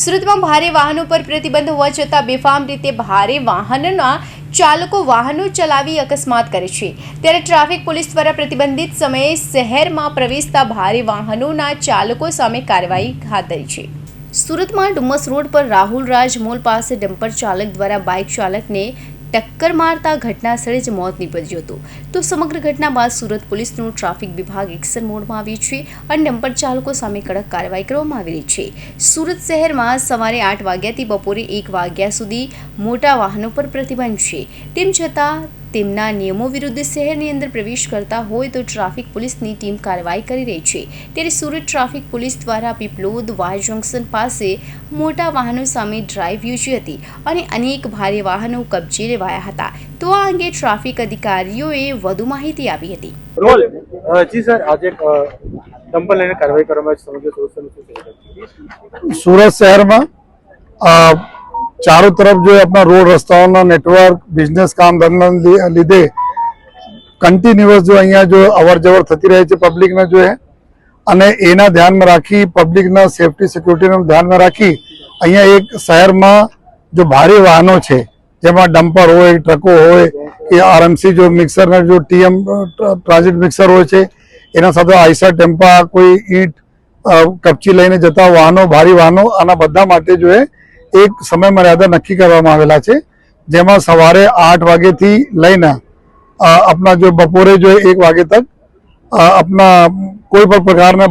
સુરતમાં ભારે વાહનો પર પ્રતિબંધ હોવા છતાં બેફામ રીતે ભારે વાહનના ચાલકો વાહનો ચલાવી અકસ્માત કરે છે. ત્યારે ટ્રાફિક પોલીસ દ્વારા પ્રતિબંધિત સમયે શહેરમાં પ્રવેશતા ભારે વાહનોના ચાલકો સામે કાર્યવાહી હાથ ધરી છે. સુરતમાં ડુમસ રોડ પર રાહુલ રાજ મોલ પાસે ડમ્પર ચાલક દ્વારા બાઇક ચાલકને ટક્કર મારતા ઘટના સ્થળે જ મોત નીપજ્યું હતું. તો સમગ્ર ઘટના બાદ સુરત પોલીસનું ટ્રાફિક વિભાગ એક્શન મોડમાં આવ્યું છે અને ડમ્પર ચાલકો સામે કડક કાર્યવાહી કરવામાં આવી રહી છે. સુરત શહેરમાં સવારે આઠ વાગ્યાથી બપોરે એક વાગ્યા સુધી મોટા વાહનો પર પ્રતિબંધ છે. તેમ છતાં તેમના નિયમો વિરુદ્ધ શહેરની અંદર પ્રવેશ કરતા હોય તો ટ્રાફિક પોલીસની ટીમ કાર્યવાહી કરી રહી છે. ત્યારે સુરત ટ્રાફિક પોલીસ દ્વારા પીપલોદ વાય જંકશન પાસે મોટા વાહનો સામે ડ્રાઈવ યોજી હતી અને અનેક ભારે વાહનો કબજે લેવાયા હતા. તો આ અંગે ટ્રાફિક અધિકારીઓએ વધુ માહિતી આપી હતી. જી સર આજે ડમ્પર લઈને કાર્યવાહી કરવામાં? સુરત શહેરમાં ચારો તરફ જો આપણા રોડ રસ્તાઓના નેટવર્ક બિઝનેસ કામ ધંધાના લીધે કન્ટિન્યુઅસ જો અહીંયા જો અવર જવર થતી રહે છે પબ્લિકને જો અને એના ધ્યાનમાં રાખી પબ્લિકના સેફટી સિક્યુરિટીનું ધ્યાનમાં રાખી અહીંયા એક શહેરમાં જો ભારે વાહનો છે, જેમાં ડમ્પર હોય ટ્રકો હોય, કે આરએમસી જો મિક્સરના જો ટીએમ ટ્રાન્ઝિટ મિક્સર હોય છે, એના સાથે આઈસા ટેમ્પા, કોઈ ઈંટ કપચી લઈને જતા વાહનો, ભારી વાહનો, આના બધા માટે જો એક સમય મર્યાદા નક્કી કરવામાં આવેલા છે, જેમાં સવારે આઠ વાગ્યાથી લઈને આપણા જો બપોરે જો એક વાગે તક આપણા કોઈ પણ પ્રકારના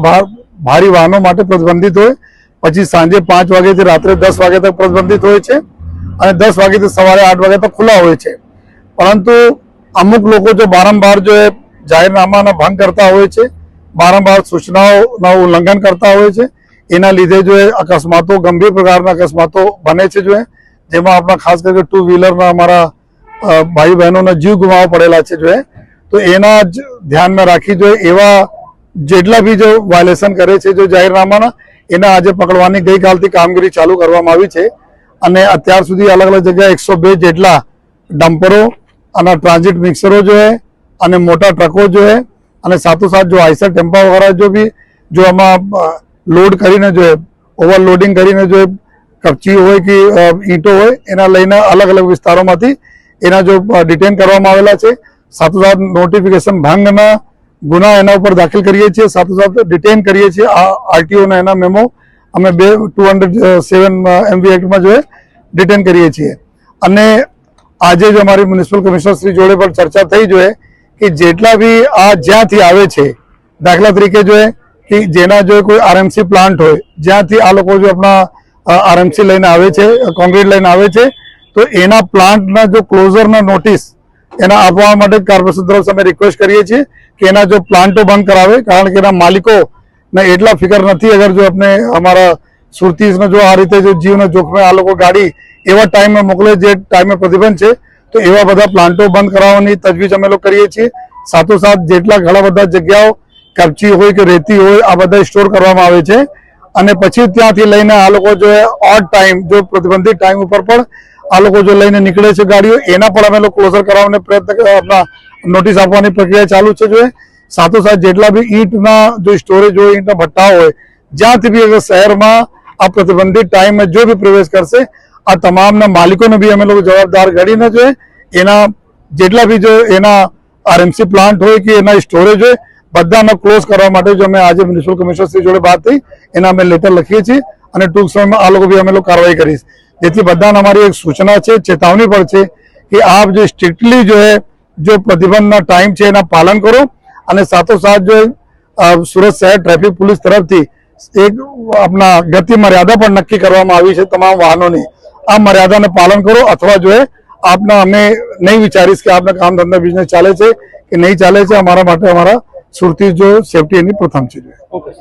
ભાર વાહનો માટે પ્રતિબંધિત હોય, પછી સાંજે પાંચ વાગ્યાથી રાત્રે દસ વાગ્યા તક પ્રતિબંધિત હોય છે, અને દસ વાગ્યાથી સવારે આઠ વાગ્યા તક ખુલ્લા હોય છે. પરંતુ અમુક લોકો જો બારંબાર જો જાહેરનામાના ભંગ કરતા હોય છે, વારંવાર સૂચનાઓના ઉલ્લંઘન કરતા હોય છે એના લીધે જો અકસ્માતો, ગંભીર પ્રકારના અકસ્માતો બને છે જો જેમાં આપણા ખાસ કરીને ટુ વ્હીલરના અમારા ભાઈ બહેનોના જીવ ગુમાવવા પડેલા છે જો તો એના જ ધ્યાનમાં રાખી જો એવા જેટલા બી જો વાયોલેશન કરે છે જો જાહેરનામાના, એના આજે પકડવાની ગઈકાલથી કામગીરી ચાલુ કરવામાં આવી છે. અને અત્યાર સુધી અલગ અલગ જગ્યાએ એકસો બે જેટલા ડમ્પરો અને ટ્રાન્ઝિટ મિક્સરો જોઈએ અને મોટા ટ્રકો જોઈએ અને સાથોસાથ જો આઈસર ટેમ્પા વગેરે જો બી, જો આમાં લોડ કરીને જો હે ઓવરલોડિંગ કરીને જો કપચી હોય કે ઈંટો હોય, એના લઈને અલગ અલગ વિસ્તારોમાંથી એના જો ડિટેન કરવામાં આવેલા છે. સાથોસાથ નોટિફિકેશન ભંગના ગુના એના ઉપર દાખલ કરીએ છીએ. સાથોસાથ ડિટેન કરીએ છીએ. આ આરટીઓના એના મેમો અમે બે ટુ હંડ્રેડ સેવન એમવી એક્ટમાં જો ડિટેન કરીએ છીએ. અને આજે જો અમારી મ્યુનિસિપલ કમિશનરશ્રી જોડે પણ ચર્ચા થઈ જોઈએ કે જેટલા બી આ જ્યાંથી આવે છે, દાખલા તરીકે જો કે જેના જો કોઈ આરએમસી પ્લાન્ટ હોય, જ્યાંથી આ લોકો જો આપણા આરએમસી લઈને આવે છે કોન્ક્રીટ લઈને આવે છે, તો એના પ્લાન્ટના જો ક્લોઝરના નોટિસ એના આપવા માટે કોર્પોરેશન તરફ અમે રિક્વેસ્ટ કરીએ છીએ કે એના જો પ્લાન્ટો બંધ કરાવે, કારણ કે એના માલિકો ને એટલા ફિકર નથી અગર જો આપણે અમારા સુરતીસને જો આ રીતે જો જીવના જોખમે આ લોકો ગાડી એવા ટાઈમે મોકલે જે ટાઈમે પ્રતિબંધ છે, તો એવા બધા પ્લાન્ટો બંધ કરાવવાની તજવીજ અમે લોકો કરીએ છીએ. સાથોસાથ જેટલા ઘણા બધા જગ્યાઓ કપચી હોય કે રેતી હોય, આ બધા સ્ટોર કરવામાં આવે છે. અને પછી ત્યાંથી લઈને આ લોકો જો ઓડ ટાઈમ જો પ્રતિબંધિત ટાઈમ ઉપર પણ આ લોકો જો લઈને નીકળે છે ગાડીઓ, એના પણ અમે લોકો ક્લોઝર કરાવવાનો પ્રયત્ન આપણા નોટિસ આપવાની પ્રક્રિયા ચાલુ છે જો સાથોસાથ જેટલા બી ઈંટના જો સ્ટોરેજ હોય, ઈંટના ભટ્ટા હોય, જ્યાંથી બી અગર શહેરમાં આ પ્રતિબંધિત ટાઈમે જો બી પ્રવેશ કરશે, આ તમામના માલિકોને બી અમે લોકો જવાબદાર ગણીને જોઈએ એના જેટલા બી જો એના આરએમસી પ્લાન્ટ હોય કે એના સ્ટોરેજ હોય બધાને ક્લોઝ કરવા માટે જો અમે આજે મ્યુનિસિપલ કમિશનર શ્રી જોડે વાત થઈ, એના અમે લેટર લખીએ છીએ અને ટૂંક સમયમાં આ લોકો બી અમે લોકો કાર્યવાહી કરીશ જેથી બધાને અમારી એક સૂચના છે, ચેતવણી પણ છે કે આપ જે સ્ટ્રિક્ટલી જો જો પ્રતિબંધના ટાઈમ છે એના પાલન કરો અને સાથોસાથ જો સુરત શહેર ટ્રાફિક પોલીસ તરફથી એક આપણા ગતિ મર્યાદા પણ નક્કી કરવામાં આવી છે તમામ વાહનોની. આ મર્યાદાને પાલન કરો અથવા જો આપના અમે નહીં વિચારીશ કે આપના કામ ધંધા બિઝનેસ ચાલે છે કે નહીં ચાલે છે, અમારા માટે અમારા સુરતી જો સેફટી એની પ્રથમ છે. ઓકે